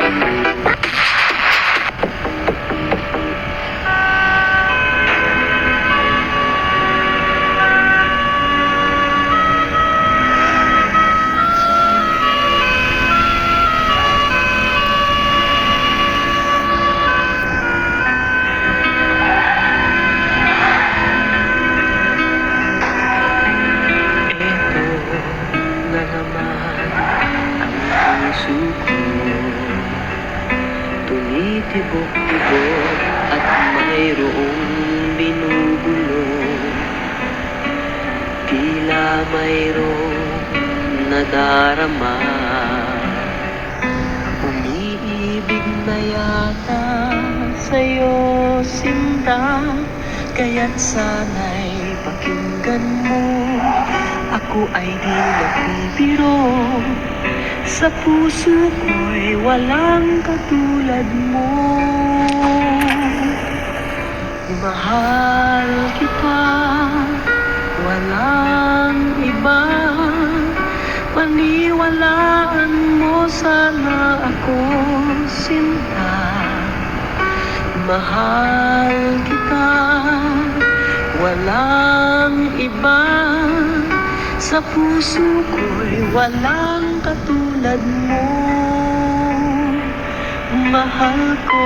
Thank you. Tibok-tibok at mayroong binubulong Tila mayroong nadarama. Umiibig na yata sa'yo sinta Kaya't sana'y pakinggan mo. Ako ay di nagbibiro Sa puso ko'y walang katulad mo. Mahal kita Walang iba. Paniwalaan mo sana ako sinta. Mahal kita Walang iba. Sa puso ko'y walang katulad mo. Mahal ko